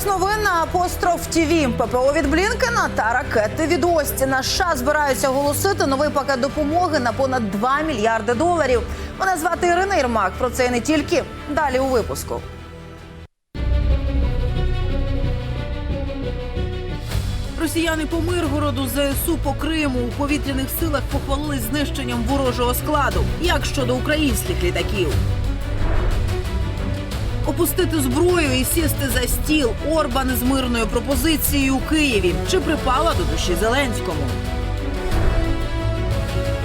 Час новин на апостроф ТІВІ. ППО від Блінкена та ракети від Остіна. США збираються оголосити новий пакет допомоги на понад 2 мільярди доларів. Мене звати Ірина Єрмак. Про це і не тільки далі у випуску. Росіяни по Миргороду, ЗСУ по Криму у повітряних силах похвалились знищенням ворожого складу. Як щодо українських літаків? Опустити зброю і сісти за стіл Орбан з мирною пропозицією у Києві. Чи припала до душі Зеленському?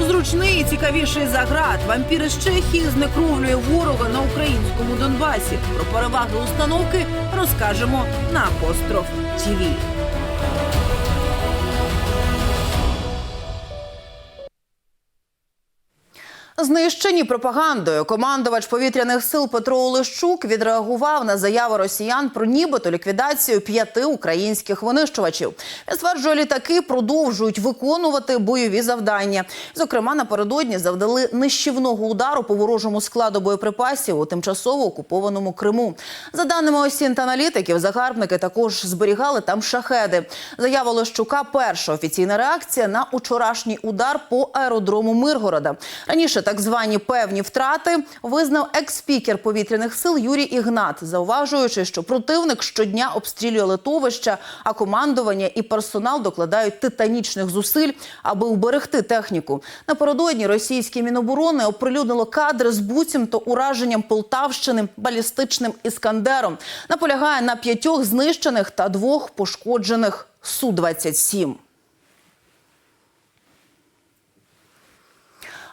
Зручний і цікавіший заград вампіри з Чехії знекровлює ворога на українському Донбасі. Про переваги установки розкажемо на апостроф ТІВІ. Знищені пропагандою командувач повітряних сил Петро Олещук відреагував на заяву росіян про нібито ліквідацію п'яти українських винищувачів. Він стверджує, літаки продовжують виконувати бойові завдання. Зокрема, напередодні завдали нищівного удару по ворожому складу боєприпасів у тимчасово окупованому Криму. За даними осінт аналітиків, загарбники також зберігали там шахеди. Заява Олещука – перша офіційна реакція на учорашній удар по аеродрому Миргорода. Раніше так звані певні втрати визнав екс-спікер повітряних сил Юрій Ігнат, зауважуючи, що противник щодня обстрілює литовища, а командування і персонал докладають титанічних зусиль, аби уберегти техніку. Напередодні російське міноборони оприлюднило кадри з буцімто ураженням Полтавщини балістичним іскандером. Наполягає на п'ятьох знищених та двох пошкоджених су 27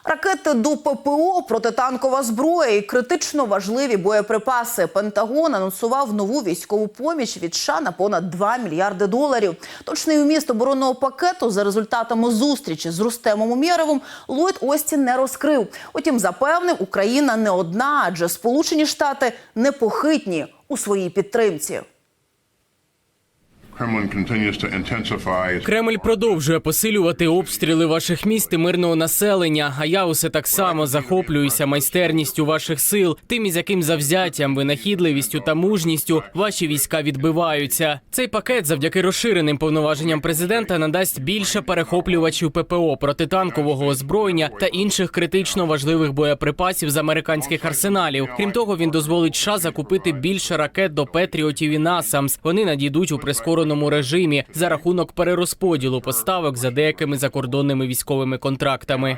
Ракети до ППО, протитанкова зброя і критично важливі боєприпаси. Пентагон анонсував нову військову поміч від США на понад 2 мільярди доларів. Точний вміст оборонного пакету за результатами зустрічі з Рустемом Умєровим Ллойд Остін не розкрив. Утім, запевнив, Україна не одна, адже Сполучені Штати непохитні у своїй підтримці. Кремль продовжує посилювати обстріли ваших міст і мирного населення. А я усе так само захоплююся майстерністю ваших сил, тим із яким завзяттям, винахідливістю та мужністю ваші війська відбиваються. Цей пакет, завдяки розширеним повноваженням президента, надасть більше перехоплювачів ППО, протитанкового озброєння та інших критично важливих боєприпасів з американських арсеналів. Крім того, він дозволить США закупити більше ракет до Петріотів і Насамс. Вони надійдуть у прискореному режимі за рахунок перерозподілу поставок за деякими закордонними військовими контрактами.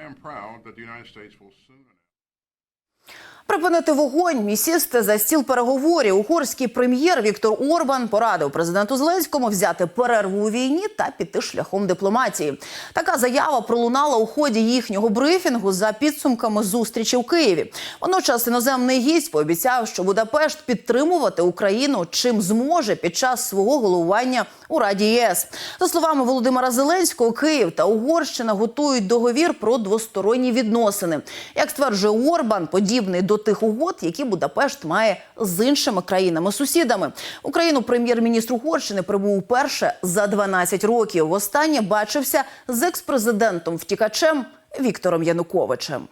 Припинити вогонь і сісти за стіл переговорів. Угорський прем'єр Віктор Орбан порадив президенту Зеленському взяти перерву у війні та піти шляхом дипломатії. Така заява пролунала у ході їхнього брифінгу за підсумками зустрічі у Києві. Водночас іноземний гість пообіцяв, що Будапешт підтримувати Україну чим зможе під час свого головування у Раді ЄС. За словами Володимира Зеленського, Київ та Угорщина готують договір про двосторонні відносини. Як стверджує Орбан, подібний до тих угод, які Будапешт має з іншими країнами-сусідами. Україну прем'єр-міністр Угорщини прибув уперше за 12 років. Востаннє бачився з екс-президентом втікачем Віктором Януковичем.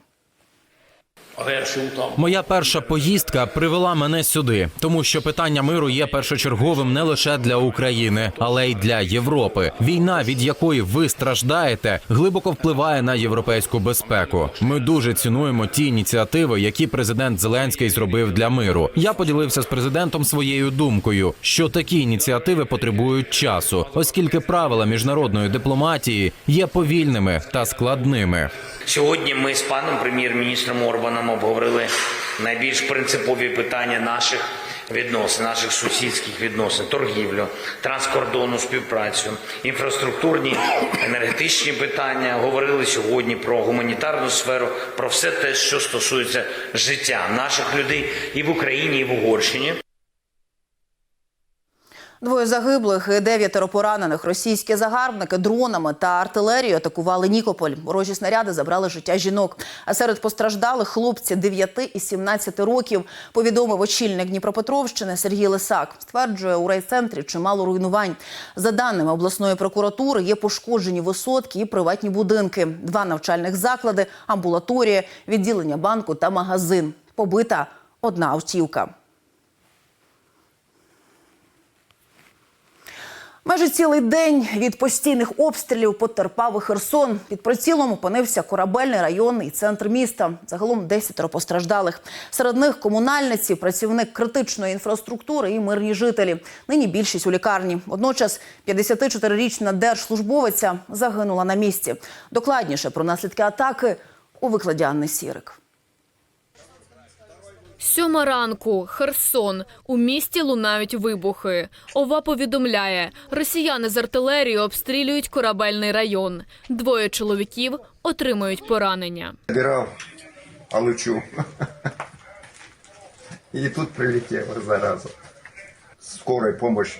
Моя перша поїздка привела мене сюди, тому що питання миру є першочерговим не лише для України, але й для Європи. Війна, від якої ви страждаєте, глибоко впливає на європейську безпеку. Ми дуже цінуємо ті ініціативи, які президент Зеленський зробив для миру. Я поділився з президентом своєю думкою, що такі ініціативи потребують часу, оскільки правила міжнародної дипломатії є повільними та складними. Сьогодні ми з паном прем'єр-міністром Орбаном обговорили найбільш принципові питання наших відносин, наших сусідських відносин, торгівлю, транскордонну співпрацю, інфраструктурні, енергетичні питання. Говорили сьогодні про гуманітарну сферу, про все те, що стосується життя наших людей і в Україні, і в Угорщині. Двоє загиблих і дев'ятеро поранених. Російські загарбники дронами та артилерією атакували Нікополь. Ворожі снаряди забрали життя жінок. А серед постраждалих хлопці 9 і 17 років. Повідомив очільник Дніпропетровщини Сергій Лисак. Стверджує, у райцентрі чимало руйнувань. За даними обласної прокуратури, є пошкоджені висотки і приватні будинки, два навчальних заклади, амбулаторія, відділення банку та магазин. Побита одна автівка. Майже цілий день від постійних обстрілів потерпав і Херсон. Під прицілом опинився корабельний район і центр міста. Загалом десятеро постраждалих. Серед них комунальниці, працівник критичної інфраструктури і мирні жителі. Нині більшість у лікарні. Водночас 54-річна держслужбовиця загинула на місці. Докладніше про наслідки атаки у викладі Анни Сірик. Сьома ранку, Херсон. У місті лунають вибухи. ОВА повідомляє, росіяни з артилерії обстрілюють корабельний район. Двоє чоловіків отримують поранення. Набирав Алучу. И тут прилетела зараза. Скорая помощь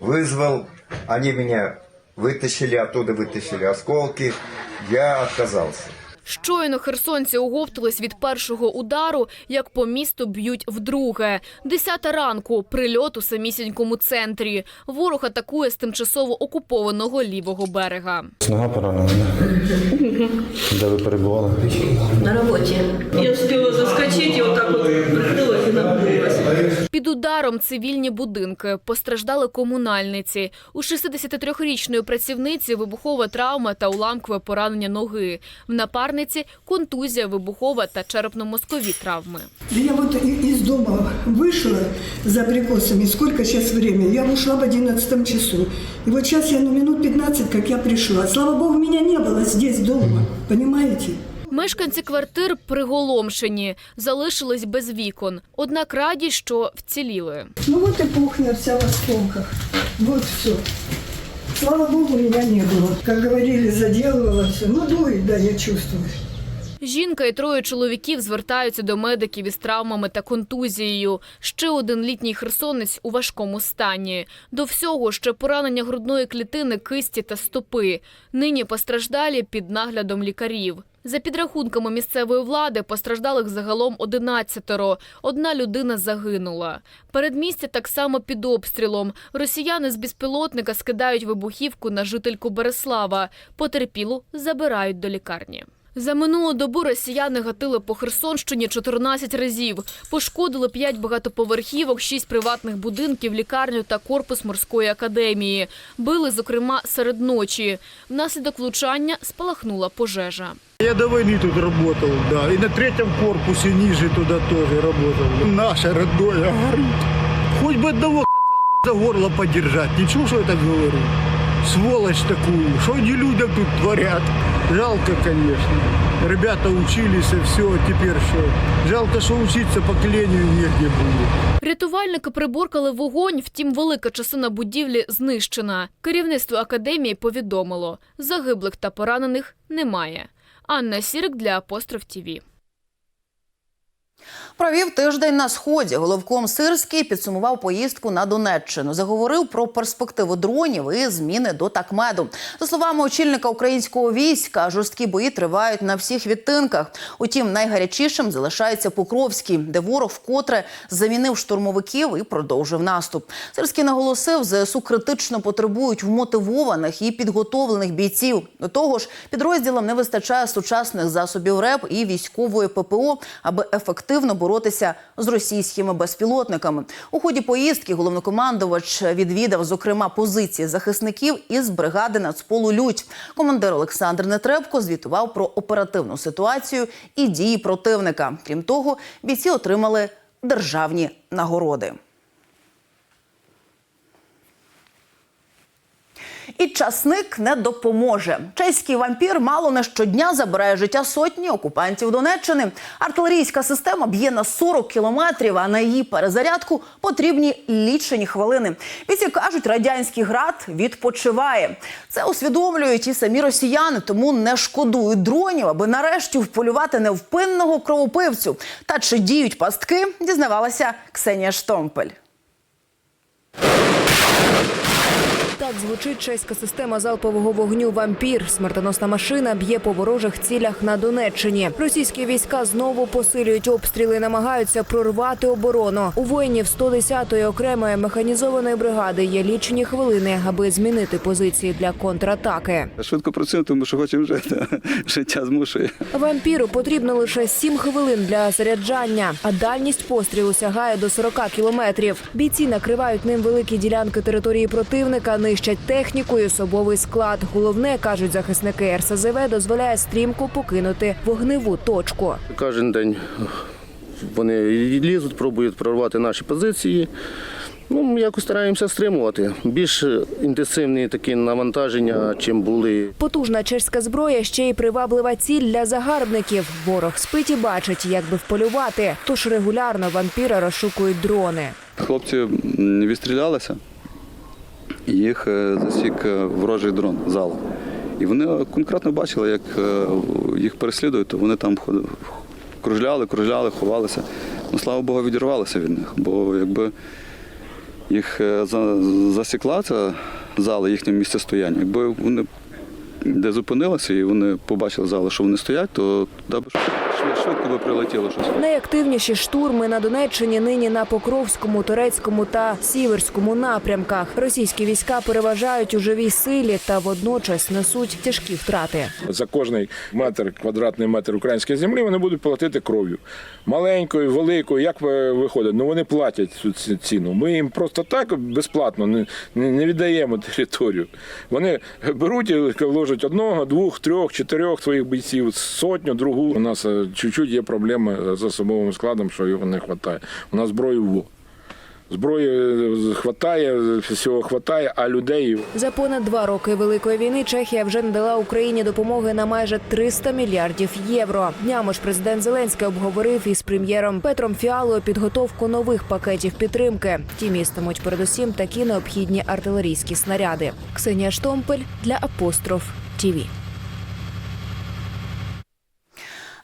вызвал. Они меня вытащили, оттуда вытащили осколки. Я отказался. Щойно херсонці оговтались від першого удару, як по місту б'ють вдруге. Десята ранку, прильот у самісінькому центрі. Ворог атакує з тимчасово окупованого лівого берега. Нога поранена. Де ви перебували? на роботі. Я встигла заскочити і отак от. Під ударом цивільні будинки постраждали комунальниці. У 63-річної працівниці вибухова травма та уламкове поранення ноги. В напарниці контузія, вибухова та черепно-мозкові травми. Я вот из дома вышла за прикосами. Сколько сейчас время? Я ушла в 11 часу. И вот сейчас я на минут 15, как я пришла. Слава богу, меня не было здесь дома. Понимаете? Мешканці квартир приголомшені, залишились без вікон. Однак раді, що вціліли. Ну от і кухня вся в осколках. Вот все. Слава богу, меня не было. Как говорили, заделывала все. Ну, дует, да, я чувствую. Жінка і троє чоловіків звертаються до медиків із травмами та контузією. Ще один літній херсонець у важкому стані. До всього ще поранення грудної клітини, кисті та стопи. Нині постраждалі під наглядом лікарів. За підрахунками місцевої влади, постраждалих загалом 11 Одна людина загинула. Передмістя так само під обстрілом. Росіяни з безпілотника скидають вибухівку на жительку Береслава. Потерпілу забирають до лікарні. За минулу добу росіяни гатили по Херсонщині 14 разів. Пошкодили 5 багатоповерхівок, 6 приватних будинків, лікарню та корпус морської академії. Били, зокрема, серед ночі. Внаслідок влучання спалахнула пожежа. Я до войны тут работал, да. И на третьем корпусе ниже туда тоже работал. Наше родное горит. Хоть бы одного за горло подержать. Ничего, что я так говорю. Сволочь такую. Что они людям тут творят. Жалко, конечно. Ребята учились, и все, теперь что? Жалко, что учиться поколению негде будет. Рятувальники приборкали вогонь, втім, велика частина будівлі знищена. Керівництво академії повідомило, загиблих та поранених немає. Анна Сірик для Апостроф ТІВІ. Провів тиждень на сході. Головком Сирський підсумував поїздку на Донеччину. Заговорив про перспективу дронів і зміни до такмеду. За словами очільника українського війська, жорсткі бої тривають на всіх відтинках. Утім, найгарячішим залишається Покровський, де ворог вкотре замінив штурмовиків і продовжив наступ. Сирський наголосив, ЗСУ критично потребують вмотивованих і підготовлених бійців. До того ж, підрозділам не вистачає сучасних засобів РЕП і військової ППО, аби ефективно боротися з російськими безпілотниками. У ході поїздки головнокомандувач відвідав, зокрема, позиції захисників із бригади Нацполу Людь. Командир Олександр Нетребко звітував про оперативну ситуацію і дії противника. Крім того, бійці отримали державні нагороди. І часник не допоможе. Чеський вампір мало не щодня забирає життя сотні окупантів Донеччини. Артилерійська система б'є на 40 кілометрів, а на її перезарядку потрібні лічені хвилини. Бійці кажуть, радянський град відпочиває. Це усвідомлюють і самі росіяни, тому не шкодують дронів, аби нарешті вполювати невпинного кровопивцю. Та чи діють пастки, дізнавалася Ксенія Штомпель. Так звучить чеська система залпового вогню «Вампір». Смертоносна машина б'є по ворожих цілях на Донеччині. Російські війська знову посилюють обстріли, і намагаються прорвати оборону. У воїнів 110-ї окремої механізованої бригади є лічені хвилини, аби змінити позиції для контратаки. Швидко працюємо, тому що хочемо жити. Життя змушує. Вампіру потрібно лише 7 хвилин для заряджання, а дальність пострілу сягає до 40 кілометрів. Бійці накривають ним великі ділянки території противника. Нищать техніку і особовий склад. Головне кажуть захисники РСЗВ, дозволяє стрімко покинути вогневу точку. Кожен день вони лізуть, пробують прорвати наші позиції. Ну, ми якось стараємося стримувати. Більш інтенсивні такі навантаження, чим були. Потужна чеська зброя ще й приваблива ціль для загарбників. Ворог спить і бачить, як би вполювати. Тож регулярно вампіра розшукують дрони. Хлопці відстрілялися, їх е, засік е, ворожий дрон зала. І вони конкретно бачили, як е, їх переслідують, то вони там кружляли, кружляли, ховалися. Ну, слава Богу, відірвалися від них, бо якби їх е, засікла ця зала, їхнє місце стояння. Якби вони де зупинилися і вони побачили зали, що вони стоять, то туди б швидко би прилетіло щось. Найактивніші штурми на Донеччині нині на Покровському, Турецькому та Сіверському напрямках. Російські війська переважають у живій силі та водночас несуть тяжкі втрати. За кожний метр, квадратний метр української землі вони будуть платити кров'ю. Маленькою, великою, як виходить? Ну вони платять цю ціну. Ми їм просто так безплатно не, не, не віддаємо територію. Вони беруть і вложать одного, двох, трьох, чотирьох своїх бійців, сотню, другу. У нас е, чуть-чуть є проблеми з особовим складом, що його не вистачає. У нас зброї во. Зброї е, хватає, всього хватає, а людей За понад два роки великої війни Чехія вже надала Україні допомоги на майже 300 мільярдів євро. Днями ж президент Зеленський обговорив із прем'єром Петром Фіалою підготовку нових пакетів підтримки. Ті містимуть передусім такі необхідні артилерійські снаряди. Ксенія Штомпель для апостроф ТІВІ.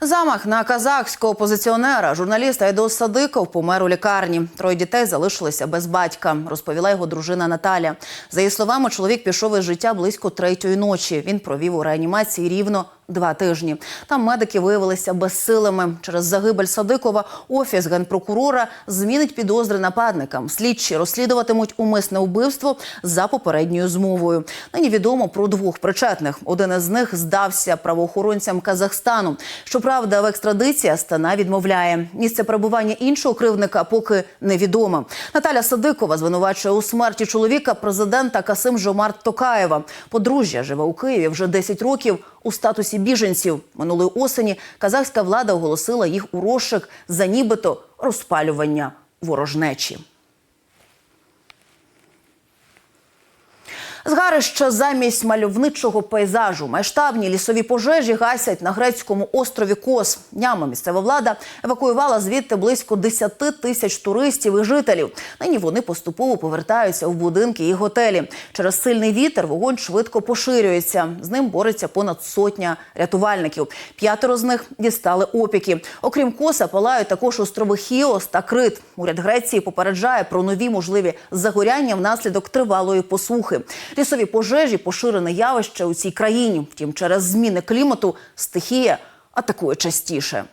Замах на казахського опозиціонера, журналіста Айдос Садиков помер у лікарні. Троє дітей залишилися без батька, розповіла його дружина Наталя. За її словами, чоловік пішов із життя близько третьої ночі. Він провів у реанімації рівно два тижні. Там медики виявилися безсилими. Через загибель Садикова офіс генпрокурора змінить підозри нападникам. Слідчі розслідуватимуть умисне вбивство за попередньою змовою. Нині відомо про двох причетних. Один із них здався правоохоронцям Казахстану. Щоправда, в екстрадиції Астана відмовляє. Місце перебування іншого кривдника поки невідоме. Наталя Садикова звинувачує у смерті чоловіка президента Касим Жомарт Токаєва. Подружжя живе у Києві вже 10 років у статусі біженців. Минулої осені казахська влада оголосила їх у розшик за нібито розпалювання ворожнечі. Згарища замість мальовничого пейзажу. Масштабні лісові пожежі гасять на грецькому острові Кос. Днями місцева влада евакуювала звідти близько 10 тисяч туристів і жителів. Нині вони поступово повертаються в будинки і готелі. Через сильний вітер вогонь швидко поширюється. З ним бореться понад сотня рятувальників. П'ятеро з них дістали опіки. Окрім коса, палають також острови Хіос та Крит. Уряд Греції попереджає про нові можливі загоряння внаслідок тривалої посухи. Лісові пожежі поширене явище у цій країні. Втім, через зміни клімату стихія атакує частіше.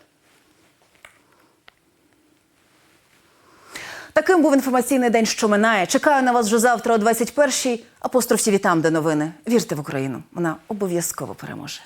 Таким був інформаційний день, що минає. Чекаю на вас вже завтра о 21-й. Апостроф ТІВІ там, де новини. Вірте в Україну. Вона обов'язково переможе.